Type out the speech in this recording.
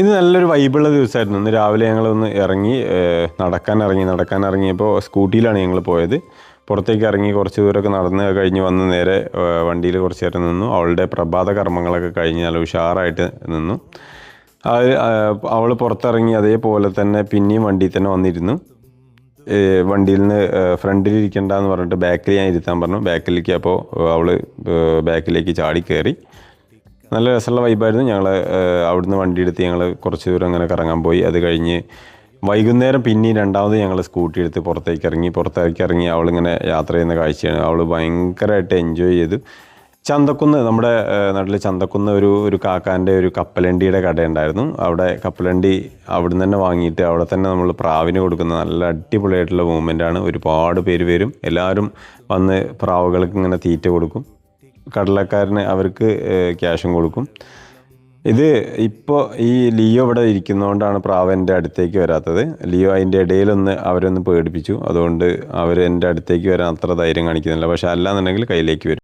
ഇന്ന് നല്ലൊരു വൈബുള്ള ദിവസമായിരുന്നു. ഇന്ന് രാവിലെ ഞങ്ങൾ ഒന്ന് ഇറങ്ങി നടക്കാൻ ഇറങ്ങി നടക്കാൻ ഇറങ്ങിയപ്പോൾ സ്കൂട്ടിയിലാണ് ഞങ്ങൾ പോയത്. പുറത്തേക്ക് ഇറങ്ങി കുറച്ച് ദൂരമൊക്കെ നടന്ന് കഴിഞ്ഞ് വന്ന് നേരെ വണ്ടിയിൽ കുറച്ച് നേരം നിന്നു. അവളുടെ പ്രഭാത കർമ്മങ്ങളൊക്കെ കഴിഞ്ഞ് നല്ല ഉഷാറായിട്ട് നിന്നു. അവൾ പുറത്തിറങ്ങി അതേപോലെ തന്നെ പിന്നെയും വണ്ടിയിൽ തന്നെ വന്നിരുന്നു. വണ്ടിയിൽ നിന്ന് ഫ്രണ്ടിൽ ഇരിക്കണ്ടെന്ന് പറഞ്ഞിട്ട് ബാക്കിൽ ഞാൻ ഇരുത്താൻ പറഞ്ഞു. ബാക്കിലേക്ക് അപ്പോൾ അവൾ ബാക്കിലേക്ക് ചാടി കയറി നല്ല രസമുള്ള വൈബായിരുന്നു ഞങ്ങൾ അവിടുന്ന് വണ്ടി എടുത്ത് ഞങ്ങൾ കുറച്ച് ദൂരം അങ്ങനെ കറങ്ങാൻ പോയി. അത് കഴിഞ്ഞ് വൈകുന്നേരം പിന്നെ രണ്ടാമത് ഞങ്ങൾ സ്കൂട്ടി എടുത്ത് പുറത്തേക്ക് ഇറങ്ങി പുറത്തേക്ക് ഇറങ്ങി അവളിങ്ങനെ യാത്ര ചെയ്യുന്ന കാഴ്ചയാണ്. അവൾ ഭയങ്കരമായിട്ട് എൻജോയ് ചെയ്തു. ചന്തക്കുന്ന് നമ്മുടെ നാട്ടിൽ ചന്തക്കുന്ന് ഒരു ഒരു കാക്കാന്റെ ഒരു കപ്പലണ്ടിയുടെ കടയുണ്ടായിരുന്നു. അവിടെ കപ്പലണ്ടി അവിടുന്ന് തന്നെ വാങ്ങിയിട്ട് അവിടെ തന്നെ നമ്മൾ പ്രാവിന് കൊടുക്കുന്ന നല്ല അടിപൊളിയായിട്ടുള്ള മൂവ്മെന്റ് ആണ്. ഒരുപാട് പേര് വരും. എല്ലാവരും വന്ന് പ്രാവുകൾക്ക് ഇങ്ങനെ തീറ്റ കൊടുക്കും. കടലക്കാരന് അവർക്ക് ക്യാഷും കൊടുക്കും. ഇത് ഇപ്പോൾ ഈ ലിയോ ഇവിടെ ഇരിക്കുന്നതുകൊണ്ടാണ് പ്രാവ് എന്റെ അടുത്തേക്ക് വരാത്തത്. ലിയോ അതിന്റെ ഇടയിലൊന്ന് അവരൊന്ന് പേടിപ്പിച്ചു. അതുകൊണ്ട് അവർ എന്റെ അടുത്തേക്ക് വരാൻ അത്ര ധൈര്യം കാണിക്കുന്നില്ല. പക്ഷെ അല്ലാന്നുണ്ടെങ്കിൽ കയ്യിലേക്ക് വരും.